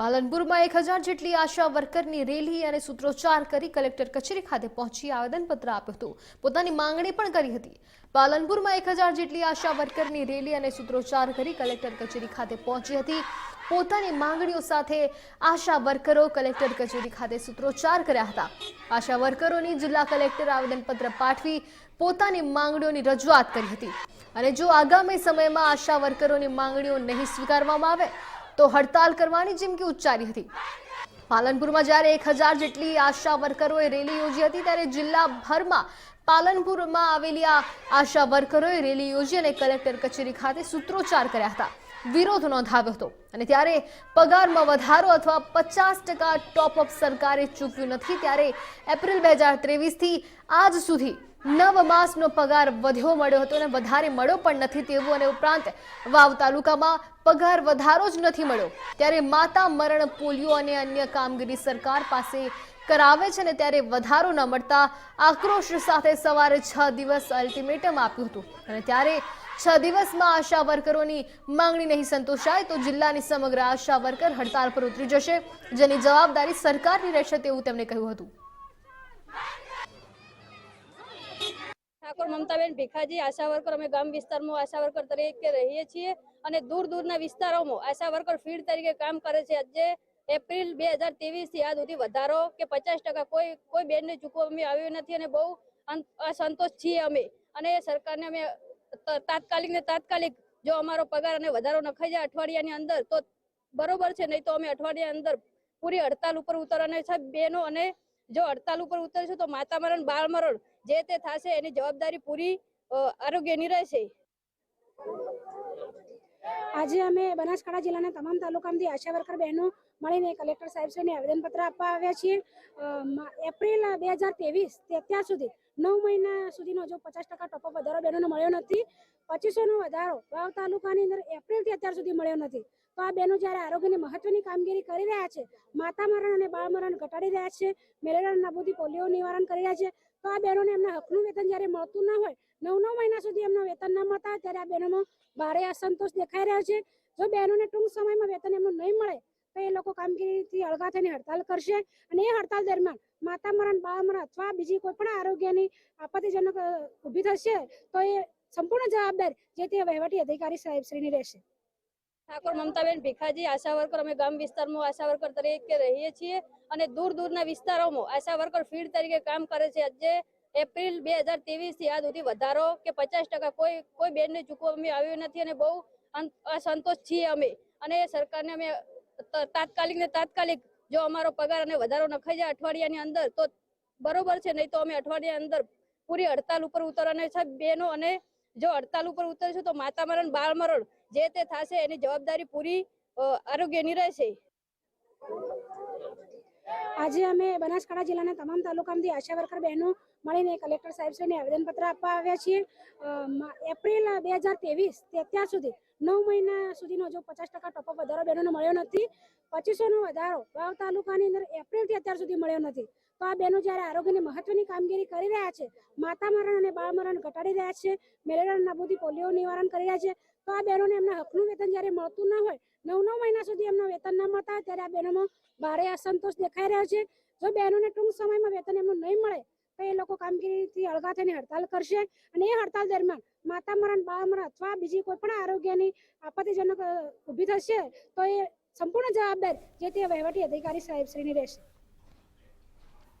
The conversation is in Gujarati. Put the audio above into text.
પાલનપુરમાં એક હજાર જેટલી આશા વર્કરની રેલી અને સૂત્રોચ્ચાર કરી કલેક્ટર કચેરી ખાતે પહોંચી આવેદનપત્ર આપ્યું હતું. પોતાની માંગણી પણ કરી હતી. પાલનપુરમાં એક હજાર જેટલી આશા વર્કરની રેલી અને સૂત્રોચ્ચાર કરી કલેક્ટર કચેરી ખાતે પહોંચી હતી. પોતાની માંગણીઓ સાથે આશા વર્કરો કલેક્ટર કચેરી ખાતે સૂત્રોચ્ચાર કર્યા હતા. આશા વર્કરોની જિલ્લા કલેક્ટર આવેદનપત્ર પાઠવી પોતાની માંગણીઓની રજૂઆત કરી હતી. અને જો આગામી સમયમાં આશા વર્કરોની માંગણીઓ નહીં સ્વીકારવામાં આવે તો હડતાલ કરવાની ચીમકી ઉચ્ચારી હતી. પાલનપુરમાં જ્યારે એક હજાર જેટલી આશા વર્કરોએ રેલી યોજી હતી, ત્યારે જિલ્લાભરમાં પાલનપુરમાં આવેલી આ આશા વર્કરોએ રેલી યોજી અને કલેક્ટર કચેરી ખાતે સૂત્રોચ્ચાર કર્યા હતા. વિરોધ નોંધાવ્યો હતો અને ત્યારે પગારમાં વધારો અથવા પચાસ ટકા ટોપઅપ સરકારે ચૂક્યું નથી, ત્યારે એપ્રિલ બે હજાર ત્રેવીસથી આજ સુધી નવ માસનો પગાર વધ્યો મળ્યો હતો અને વધારે મળ્યો પણ નથી તેવું અને ઉપરાંત વાવ તાલુકામાં પગાર વધારો જ નથી મળ્યો. ત્યારે માતા મરણ પોલિયો અને અન્ય કામગીરી સરકાર પાસે કરાવે છે ને ત્યારે વધારો ન મળતા આક્રોશ સાથે સવારે છ દિવસ અલ્ટિમેટમ આપ્યું હતું. અને ત્યારે છ દિવસમાં આશા વર્કરોની માંગણી નહીં સંતોષાય તો જિલ્લાની સમગ્ર આશા વર્કર હડતાળ પર ઉતરી જશે. જેની જવાબદારી સરકારની રહેશે તેવું તેમણે કહ્યું હતું. ઠાકોર, મમતાબેન, ભીખાજી આશા વર્કર અમે ગામ વિસ્તારમાં આશા વર્કર તરીકે રહીએ છીએ અને દૂર દૂરના વિસ્તારોમાં આશા વર્કર ફીડ તરીકે કામ કરે છે. આજે એપ્રિલ બે હજારથી આ સુધી વધારો કે પચાસ ટકા કોઈ કોઈ બેનને ચૂકવવામાં આવ્યું નથી અને બહુ અસંતોષ છીએ અમે. અને સરકારને અમે તાત્કાલિક ને તાત્કાલિક જો અમારો પગાર અને વધારો નખાઈ જાય અઠવાડિયાની અંદર, તો બરોબર છે. નહીં તો અમે અઠવાડિયા અંદર પૂરી હડતાલ ઉપર ઉતરવાના છે. બહેનો અને જો હડતાલ ઉપર ઉતરશું તો માતા મરણ બાળ મરણ જે તે થશે એની જવાબદારી પૂરી આરોગ્યની રહેશે. આજે અમે બનાસકાંઠા જિલ્લાના તમામ તાલુકામાંથી આશા વર્કર બહેનો મળીને કલેક્ટર સાહેબશ્રીને આવેદનપત્ર આપવા આવ્યા છીએ. એપ્રિલ બે હજાર ત્રેવીસ અત્યાર સુધી નવ મહિના સુધીનો જો પચાસ ટકા ટોપઅપ વધારો બહેનોને મળ્યો નથી, પચીસોનો વધારો વાવ તાલુકાની અંદર એપ્રિલથી અત્યાર સુધી મળ્યો નથી. તો આ બહેનો જ્યારે આરોગ્યની મહત્વની કામગીરી કરી રહ્યા છે માતા મરણ અને બાળ મરણ ઘટાડી રહ્યા છે મેલેરિયા નાબૂદી પોલિયો નિવારણ કરી રહ્યા છે, તો આ બહેનોને એમના હકનું વેતન જ્યારે મળતું ન હોય નવ નવ મહિના સુધી એમનું વેતન ન મળતા ત્યારે આ બહેનોમાં ભારે અસંતોષ દેખાઈ રહ્યો છે. જો બહેનોને ટૂંક સમયમાં વેતન એમનું નહીં મળે, તો એ લોકો કામગીરીથી અળગા થઈને હડતાલ કરશે અને એ હડતાલ દરમિયાન માતા મરણ બાળ મરણ અથવા બીજી કોઈ પણ આરોગ્યની આપત્તિજનક ઊભી થશે, તો એ સંપૂર્ણ જવાબદાર જે તે વહીવટી અધિકારી સાહેબશ્રીની રહેશે. ઠાકોર મમતાબેન ભીખાજી આશા વર્કર અમે ગામ વિસ્તારમાં આશા વર્કર તરીકે રહીએ છીએ અને દૂર દૂરના વિસ્તારોમાં આશા વર્કર ફીડ તરીકે કામ કરે છે. આજે એપ્રિલ બે હજારથી આ સુધી વધારો કે પચાસ ટકા કોઈ કોઈ બેનને ચૂકવવામાં આવ્યું નથી અને બહુ અસંતોષ છીએ અમે. અને સરકારને અમે તાત્કાલિક ને તાત્કાલિક જો અમારો પગાર અને વધારો નખાઈ જાય અઠવાડિયાની અંદર, તો બરોબર છે. નહીં તો અમે અઠવાડિયા અંદર પૂરી હડતાલ ઉપર ઉતરવાના છે. બહેનો અને જો હડતાલ ઉપર ઉતરશું તો માતા મરણ બાળ મરણ જે તે થશે એની જવાબદારી પૂરી આરોગ્યની રહેશે. આજે અમે બનાસકાંઠા જિલ્લાના તમામ તાલુકામાંથી આશા વર્કર બહેનો મળીને કલેક્ટર સાહેબશ્રીને આવેદનપત્ર આપવા આવ્યા છીએ. એપ્રિલ બે હજાર ત્રેવીસ અત્યાર સુધી નવ મહિના સુધીનો જો પચાસ ટકા ટોપઅપ વધારો બહેનોને મળ્યો નથી. પચીસોનો વધારો વાવ તાલુકાની અંદર એપ્રિલથી અત્યાર સુધી મળ્યો નથી. તો આ બહેનો જ્યારે આરોગ્યની મહત્વની કામગીરી કરી રહ્યા છે માતા મરણ અને બાળ મરણ ઘટાડી રહ્યા છે મેલેરિયા નાબૂદી પોલિયો નિવારણ કરી રહ્યા છે તો આ બહેનોને એમના હકનું વેતન જ્યારે મળતું ન હોય, નવ નવ મહિના સુધી એમના વેતન ન મળતા હોય, ત્યારે આ બહેનોમાં ભારે અસંતોષ દેખાઈ રહ્યો છે. જો બહેનોને ટૂંક સમયમાં વેતન એમનું નહીં મળે, તો એ લોકો કામગીરીથી અળગા થઈને હડતાલ કરશે અને એ હડતાલ દરમિયાન માતા મરણ, બાળ મરણ અથવા બીજી કોઈ પણ આરોગ્યની આપત્તિજનક ઊભી થશે, તો એ સંપૂર્ણ જવાબદાર જે તે વહીવટી અધિકારી સાહેબશ્રીની રહેશે.